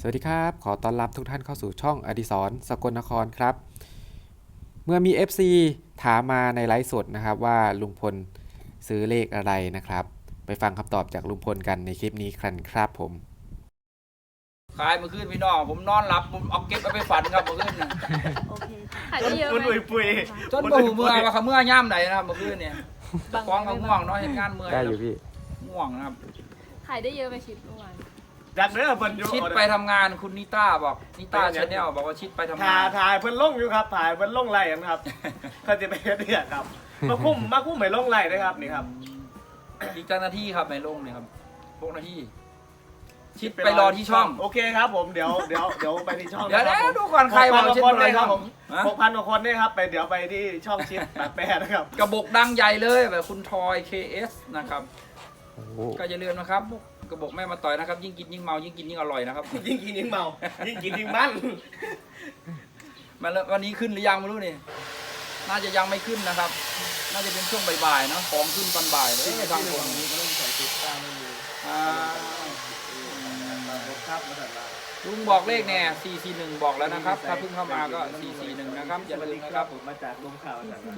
สวัสดีครับ ขอต้อนรับทุกท่านเข้าสู่ช่องอดิศรสกลนครครับ เมื่อมี FC ถามมาในไลฟ์สดนะครับว่าลุงพลซื้อเลขอะไรนะครับ ไปฟังคำตอบจากลุงพลกันในคลิปนี้กันครับผม ขายเมื่อคืนพี่น้องผมนอนหลับผมเอาเก็บเอาไปฝันครับเมื่อคืนน่ะโอเคขายได้เยอะมันไหมปุยปุยจนบ่หูเมื่อว่าเขาเมื่อย่ำไหนนะครับเมื่อคืนเนี่ยฟ้องเขาง่วงเนาะเห็นงานเมื่อยได้อยู่พี่ง่วงนะครับ ขายได้เยอะไหมชิปเมื่อวาน ดักเด้อเพิ่นอยู่ชิดไปทำงานคุณนิต้าบอกนิต้าชาแนลบอกว่าชิดไปทำายนถ่างถ่ายเพิ่นลงอยู่ครับถ่ายเพิ่นลงไล่กันครับเขาจะไปเฮ็ดเนี่ยครับ มาคุ้มมาคุ้มไม่ลงไล่นะครับนี่ครับ อีกเจ้าหน้าที่ครับในโรงเนี่ยครับพวกหน้าที่ ชิดไปรอที่ช่อง โอเคครับผมเดี๋ยวเดี๋ยวเดี๋ยวไปที่ช่องเดี๋ยวนะเดี๋คยรัวบดูก่อนใครหบอกกพันชิดกว่าคนไปเลยครับช่ผองมฮะ หกพันกว่าคนเนี่ยครับไปเดี๋ยวไปที่ช่องชิดแปดแปดนะครับ กระบอกดังใหญ่เลยแบบคุณทอย KS นะครับ โอ้โหก็อย่าลืมนะครับ กระบอกแม่มาต่อยนะครับ ยิ่งกินยิ่งเมายิ่งกินยิ่งอร่อยนะครับ ยิ่งกินยิ่งเมา ยิ่งกินยิ่งมันมาแล้ววันนี้ขึ้นหรือยังไม่รู้นี่ น่าจะยังไม่ขึ้นนะครับ น่าจะเป็นช่วงบ่ายๆเนาะของขึ้นตอนบ่ายเลยทางคนอ่าครับมาสั่นละลุงบอกเลขแน่441 บอกแล้วนะครับ ถ้าเพิ่งเข้ามาก็ 441 นะครับ อย่าลืมนะครับผมมาจากลงข่าวสั่นละ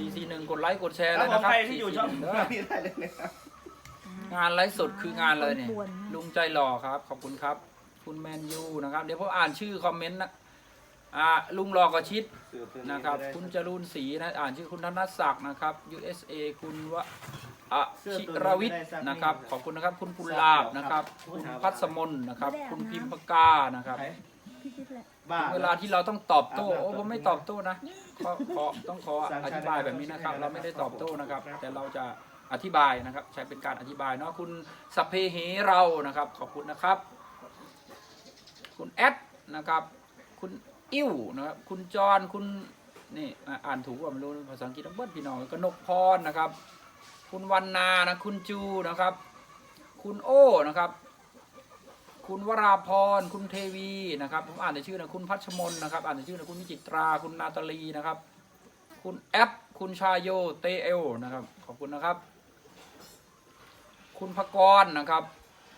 441 กดไลค์ กดแชร์คเลรับยผมนะครับใครที่อยู่ช่อง441เด้อนี้ได้เลยนะครับ งานไลฟ์สดคืองานเลยเนี่ย ลุงใจหล่อครับ ขอบคุณครับ คุณแมนยูนะครับ เดี๋ยวผมอ่านชื่อคอมเมนต์นะอ่าลุงหล่อกระชิดนะครับ คุณจรูนศรีนะ อ่านชื่อคุณธนศักดิ์นะครับ USA คุณวะอะชิรวิทย์นะครับ ขอบคุณนะครับ คุณปุลลาบนะครับ คุณพัสมนนะครับ คุณพิมพกานะครับพี่คิดแหละบ้าเวลาที่เราต้องตอบโต้โอ้ผมไม่ตอบโต้นะขอขอต้องขออธิบายแบบนี้นะครับ เราไม่ได้ตอบโต้นะครับ แต่เราจะ อธิบายนะครับ ใช้เป็นการอธิบายเนาะคุณสัพเพเหเรานะครับ ขอบคุณนะครับ คุณแอดนะครับ คุณอิ้วนะครับ คุณจอนคุณนี่อ่านถูกว่าไม่รู้ภาษาอังกฤษต้องเบิ้ลพี่น้องกนกพรนะครับ คุณวันนานะคุณจูนะครับ คุณโอ้นะครับ คุณวราพร คุณเทวีนะครับผมอ่านแต่ชื่อนะคุณพัชมนนะครับ อ่านแต่ชื่อนะคุณวิจิตรา คุณนาตาลีนะครับ คุณแอปคุณชายโยเตเอลนะครับ ขอบคุณนะครับ คุณพกรนะครับ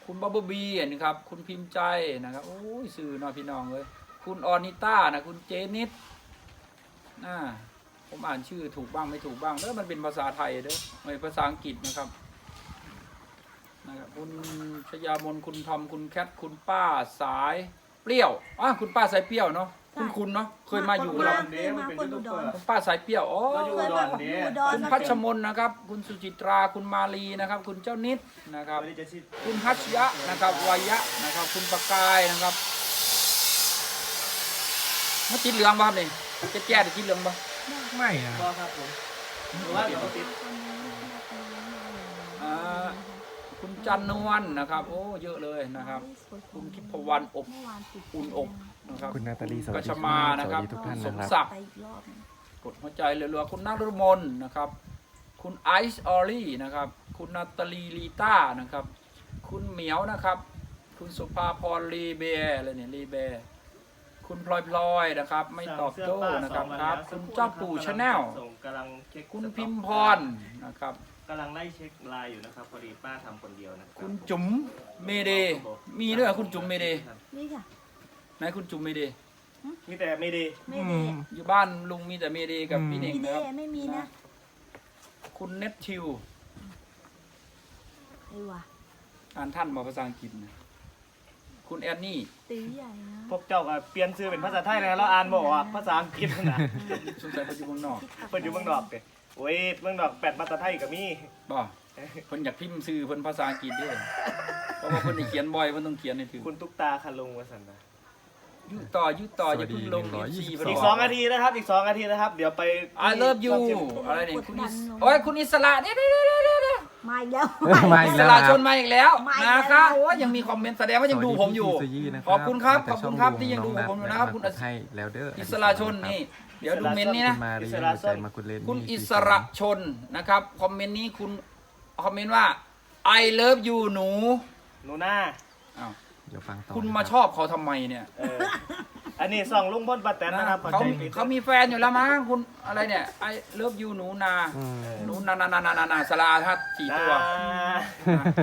คุณบับเบิลบีนะครับ คุณพิมพ์ใจนะครับโอ้ยสื่อน่อยพี่น้องเลยคุณออนิต้านะคุณเจนิดอ่าผมอ่านชื่อถูกบ้างไม่ถูกบ้างแล้วมันเป็นภาษาไทยเด้อไม่ภาษาอังกฤษนะครับนะครับคุณชยามนคุณทอมคุณแคทคุณป้าสายเปรี้ยวอะคุณป้าสายเปรี้ยวเนาะ คุณคุณเนาะเคยมาอยู่กับเราเคยมาคนอุดร คุณป้าสายเปรี้ยวอ๋อเราอยู่เคอุยดมารเนี่ยอุดรคุณมาพัชเป็นมนนะครับ คุณสุจิตราคุณมาลีนะครับ คุณเจ้านิดนะครับวันนี้จะชิดคุณฮัชยะนะครับวายะนะครับ คุณประกายนะครับมาติดเหลืองบ้างนี่จะแก้ติดเหลืองบ้างไม่นะ ก็ครับผมหรือว่าเดี๋ยวติดอ่า คุณจันนวลนะครับ โอ้เยอะเลยนะครับ คุณทิพวรรณอบเมื่อวานติดอุ่นอกนะครับคุณนาตาลีสวักัสชดีมาครับนะสครัวับสดีทุกท่านสนะมครับ ศักดิ์ไปอีกรอบหนึ่งกดหัวใจเรือๆคุณนักรมนนะครับ คุณไอซ์ออรี่นะครับ คุณนาตาลีลีต้านะครับ คุณเหมียวนะครับ คุณสุภาพรลีเบร์อะไรเนี่ยลีเบร์คุณพลอยพลอยนะครับ ไม่ตอบโต้นะครับครับ คุณเจ้าปู่ชาแนล ส่งกำลังเช็คคุณพิมพรนะครับ กำลังไล่เช็คไลน์อยู่นะครับพอดีป้าทำคนเดียวนะครับคุณจุ๋มเมเดย์มีด้วยเหรอคุณจุ๋มเมเดย์นี่ค่ะ ไหนคุณจุ๋มเมเดย์มีแต่ไม่ดีไม่ได้อยู่บ้านลุงมีแต่เมเดย์กับพี่เน่งมีนะเด้ครับไม่มีนะคุณเน็ตทิว ไอ้ว่ะอ่านท่านมาภาษาอังกฤษนะคุณแอนนี่ ตีใหญ่นะพวกเจ้าก็เปลี่ยนชื่อเป็นภาษาไทยแล้วเราอ่านบอกว่าภาษาอังกฤษนะ สงสัยเขาอยู่เมืองนอกเพิ่นอยู่เมืองนอกเด้ โอ้ยเมืองนอกแปดภาษาไทยก็มีบ่เพิ่นอยากพิมพ์ซื้อเพิ่นภาษาอังกฤษด้วยเพราะว่าเพิ่นได้เขียนบ่อยเพิ่นต้องเขียนให้ถึงคุณตุ๊กตาคาลุงวสันนะยุต่อยุต่ออย่าเพิ่งลง FC เพิ่นอีกบสองนาทีนะครับ อีกสองนาทีนะครับ เดี๋ยวไป I love you อะไรเนี่ยคุณอิสโอ้ยคุณอิสระเดี๋ยวเดี๋ยวเดี๋ยวเดี๋ยวเดี๋ยวมาอีกแล้ว มาอิอีกสแล้วระคชรับนมาอีกแล้วมาอีกแล้ว นะคะโอ้ยยังมีคอมเมนต์แสดงว่ายังดูผมอยู่ สวัสดีพี่ซีนะขอบคุณครับ ขอบคุณครับแต่ที่ยังดูผมอยู่นะครับ คุณอิสให้แล้วเด้ออิอิสระชนนี่ เดี๋ยวดูเมนต์นี้นะคุณมารีหัวใจมาคุณเลนคุณอิสระชนนะครับ คอมเมนต์นี้คุณคอมเมนต์ว่า I love you หนู หนูหน้าอ้าวเดี๋ยวฟังต่อคุณนะมารับชอบเขาทำไมเนี่ย เออ อันนี้ส่องลุงพลป้าแตนนะครับเขาเข้าใจผิดเขาเขามีแฟนอยู่แล้วมั้งคุณอะไรเนี่ยไอเลิฟยูหนูนาอืมหนูนานานานานานาสลาทัดสี่หน้าตัว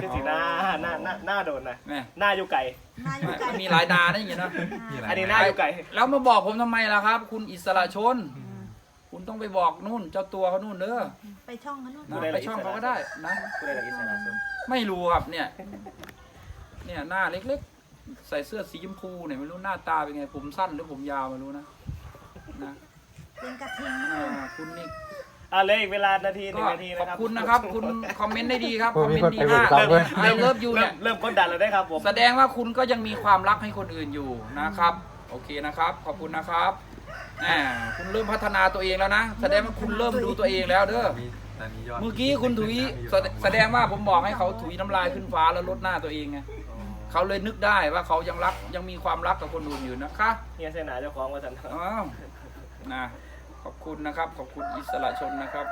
คือสีหน้าหน้าหน้าหน้าโดนนะแม่หน้าอยู่ไก่หน้าอยู่ไกลมีหลายนาได้อย่างเงี้ยนะอันนี้หน้าอยู่ไก่แล้วมาบอกผมทำไมล่ะครับ คุณอิสระชน คุณต้องไปบอกนู่นเจ้าตัวเขานู่นเด้อไปช่องเขานู่นนะไปช่องเขาก็ได้นะผู้ใดละอิสระสมไม่รู้ครับเนี่ย เนี่ยหน้าเล็กๆ ใส่เสื้อสีชมพูเนี่ยไม่รู้หน้าตาเป็นไง ผมสั้นหรือผมยาวไม่รู้นะนะเป็นกระทิงอ่าคุณนี่อะเหลยอีกเวลานาทีหนึ่ก็งนาทีขนะอบครับคุณนะครับ คุณคอมเมนต์ได้ดีครับโอ้คอมมีเมนคนต์ดีไปมากเบิกทรัพย์ด้วยไอเลิฟยูเนี่ยเริ่มกดดันแล้วได้ครับผม แสดงว่าคุณก็ยังมีความรักให้คนอื่นอยู่นะครับ โอเคนะครับ ขอบคุณนะครับแหมคุณเริ่มพัฒนาตัวเองแล้วนะ แสดงว่าคุณเริ่มดูตัวเองแล้วเด้อเมื่อกี้คุณถุยแสดแสดงว่าผมบอกให้เขาถุยน้ำลายขึ้นฟ้าแล้วลดหน้าตัวเองไง เขาเลยนึกได้ว่าเขายังรักยังมีความรักกับคนอื่นอยู่นะคะเฮียเสนาเจ้าของว่าสันอ้าวนะขอบคุณนะครับ ขอบคุณอิสระชนนะครับ